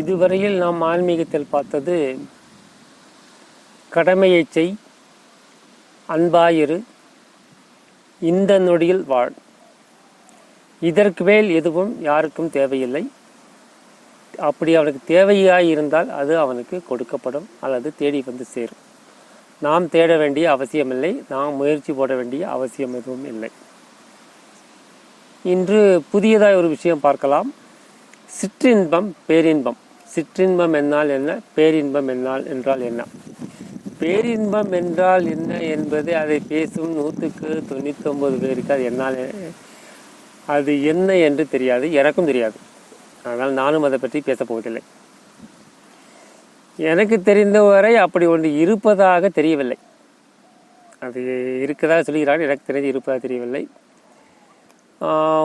இதுவரையில் நாம் ஆன்மீகத்தில் பார்த்தது கடமையை செய் அன்பாயிரு இந்த நொடியில் வாழ். இதற்கு மேல் எதுவும் யாருக்கும் தேவையில்லை. அப்படி அவனுக்கு தேவையாய் இருந்தால் அது அவனுக்கு கொடுக்கப்படும் அல்லது தேடி வந்து சேரும். நாம் தேட வேண்டிய அவசியமில்லை நாம் முயற்சி போட வேண்டிய அவசியம் எதுவும் இல்லை. இன்று புதியதாய் ஒரு விஷயம் பார்க்கலாம். சிற்றின்பம் பேரின்பம். சிற்றின்பம் என்னால் என்ன? பேரின்பம் என்னால் என்றால் என்ன? பேரின்பம் என்றால் என்ன என்பது அதை பேசும் நூற்றுக்கு தொண்ணூற்றி ஒன்பது பேருக்கு அது என்னால் அது என்ன என்று தெரியாது எனக்கும் தெரியாது. ஆனால் நானும் அதை பற்றி பேசப்போவதில்லை எனக்கு தெரிந்தவரை அப்படி ஒன்று இருப்பதாக தெரியவில்லை. அது இருக்கதாக சொல்கிறார்கள் எனக்கு தெரிஞ்சு இருப்பதாக தெரியவில்லை.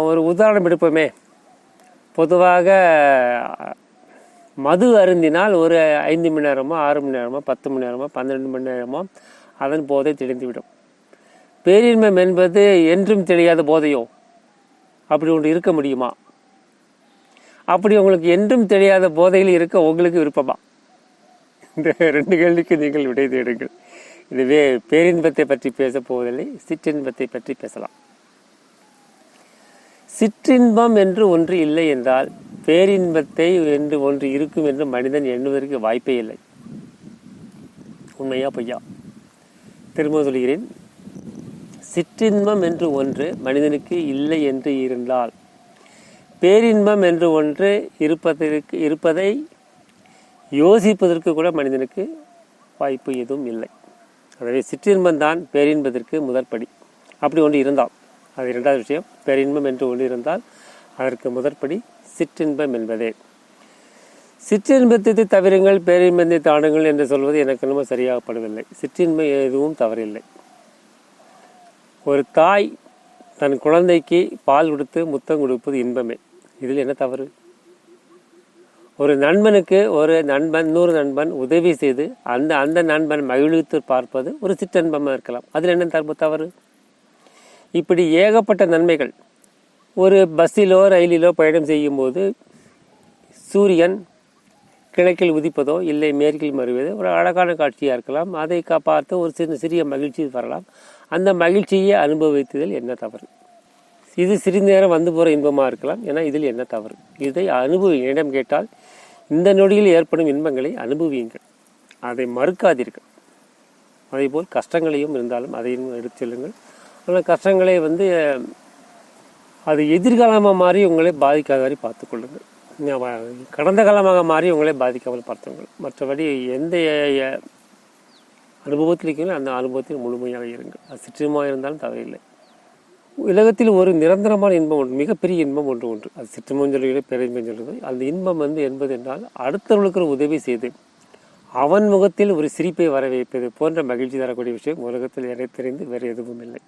ஒரு உதாரணம் எடுப்போமே. பொதுவாக மது அருந்தினால் ஒரு ஐந்து மணி நேரமோ ஆறு மணி நேரமோ பத்து மணி நேரமோ பன்னிரெண்டு மணி நேரமோ அதன் போதை தெளிந்துவிடும். பேரின்பம் என்பது என்றும் தெரியாத போதையோ அப்படி ஒன்று இருக்க முடியுமா? அப்படி உங்களுக்கு என்றும் தெரியாத போதையில் இருக்க உங்களுக்கு விருப்பமா? இந்த ரெண்டு கேள்விக்கு நீங்கள் விடை தேடுங்கள். இதுவே பேரின்பத்தை பற்றி பேசப் போவதில்லை சிற்றின்பத்தை பற்றி பேசலாம். சிற்றின்பம் என்று ஒன்று இல்லை என்றால் பேரின்பத்தை என்று ஒன்று இருக்கும் என்று மனிதன் எண்ணுவதற்கு வாய்ப்பே இல்லை. உண்மையா பொய்யா? திரும்ப சொல்கிறேன். சிற்றின்பம் என்று ஒன்று மனிதனுக்கு இல்லை என்று இருந்தால் பேரின்பம் என்று ஒன்று இருப்பதற்கு இருப்பதை யோசிப்பதற்கு கூட மனிதனுக்கு வாய்ப்பு எதுவும் இல்லை. எனவே சிற்றின்பம் தான் பேரின்பதற்கு முதற்படி. அப்படி ஒன்று இருந்தால் அது இரண்டாவது விஷயம். பெரின்பம் என்று ஒன்று இருந்தால் அதற்கு முதற்படி சிற்றின்பம் என்பதே. சிற்றின்பத்தை தவிருங்கள் பேரின்பத்தை தாடுங்கள் என்று சொல்வது எனக்கு என்னமோ சரியாகப்படவில்லை சிற்றின்மை எதுவும் தவறில்லை. ஒரு தாய் தன் குழந்தைக்கு பால் கொடுத்து முத்தம் கொடுப்பது இன்பமே. இதில் என்ன தவறு? ஒரு நண்பனுக்கு ஒரு நண்பன் இன்னொரு நண்பன் உதவி செய்து அந்த அந்த நண்பன் மகிழ்வித்து பார்ப்பது ஒரு சிற்றன்பமாக இருக்கலாம். அதில் என்ன தப்பு தவறு? இப்படி ஏகப்பட்ட நன்மைகள். ஒரு பஸ்ஸிலோ ரயிலிலோ பயணம் செய்யும்போது சூரியன் கிழக்கில் உதிப்பதோ இல்லை மேற்கில் மறுவதோ ஒரு அழகான காட்சியாக இருக்கலாம். அதை கா- பார்த்து ஒரு சின்ன சிறிய மகிழ்ச்சி வரலாம். அந்த மகிழ்ச்சியை அனுபவித்ததில் என்ன தவறு? இது சிறிது நேரம் வந்து போகிற இன்பமாக இருக்கலாம். ஏன்னா இதில் என்ன தவறு? இதை அனுபவி என்னிடம் கேட்டால் இந்த நொடியில் ஏற்படும் இன்பங்களை அனுபவியுங்கள். அதை மறுக்காதீர்கள். அதேபோல் கஷ்டங்களையும் இருந்தாலும் அதையும் எடுத்து செல்லுங்கள். ஆனால் கஷ்டங்களை வந்து அது எதிர்காலமாக மாறி உங்களை பாதிக்காத மாதிரி பார்த்துக்கொள்ளுங்கள் கடந்த காலமாக மாறி உங்களை பாதிக்காமல் பார்த்துங்கள் மற்றபடி எந்த அனுபவத்தில் இருக்கீங்களோ அந்த அனுபவத்தில் முழுமையாக இருங்கள். அது சிற்றமாக இருந்தாலும் தவறில்லை. உலகத்தில் ஒரு நிரந்தரமான இன்பம் ஒன்று மிகப்பெரிய இன்பம் ஒன்று உண்டு. அது சிற்றமும் சொல்லுகிற பெருமையும் சொல்லுவது அந்த இன்பம் வந்து என்பது என்றால் அடுத்தவர்களுக்கு ஒரு உதவி செய்து அவன் முகத்தில் ஒரு சிரிப்பை வர வைப்பது போன்ற மகிழ்ச்சி தரக்கூடிய விஷயம் உலகத்தில் எனக்கு தெரிந்து வேறு எதுவும் இல்லை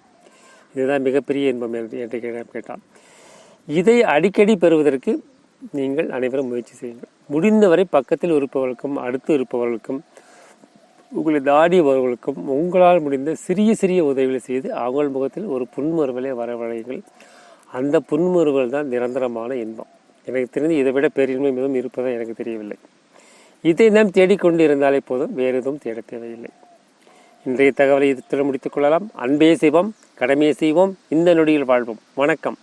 இதுதான் மிகப்பெரிய இன்பம் என்று என்று கேட்டால் கேட்டால் இதை அடிக்கடி பெறுவதற்கு நீங்கள் அனைவரும் முயற்சி செய்யுங்கள். முடிந்தவரை பக்கத்தில் இருப்பவர்களுக்கும் அடுத்து இருப்பவர்களுக்கும் உங்களை தாடியவர்களுக்கும் உங்களால் முடிந்த சிறிய சிறிய உதவிகளை செய்து அவங்கள் முகத்தில் ஒரு புன்முறுவலை வரவழைங்கள் அந்த புன்முறுவல் தான் நிரந்தரமான இன்பம். எனக்கு தெரிந்து இதை விட பேரின்மை மிகவும் இருப்பதாக எனக்கு தெரியவில்லை. இதை நாம் தேடிக்கொண்டு இருந்தாலே போதும் வேறு எதுவும் தேட தேவையில்லை. இன்றைய தகவலை இதுடன் முடித்துக் கொள்ளலாம். அன்பே சிவம் கடமையை செய்வோம். இந்த நொடியில் வாழ்வோம். வணக்கம்.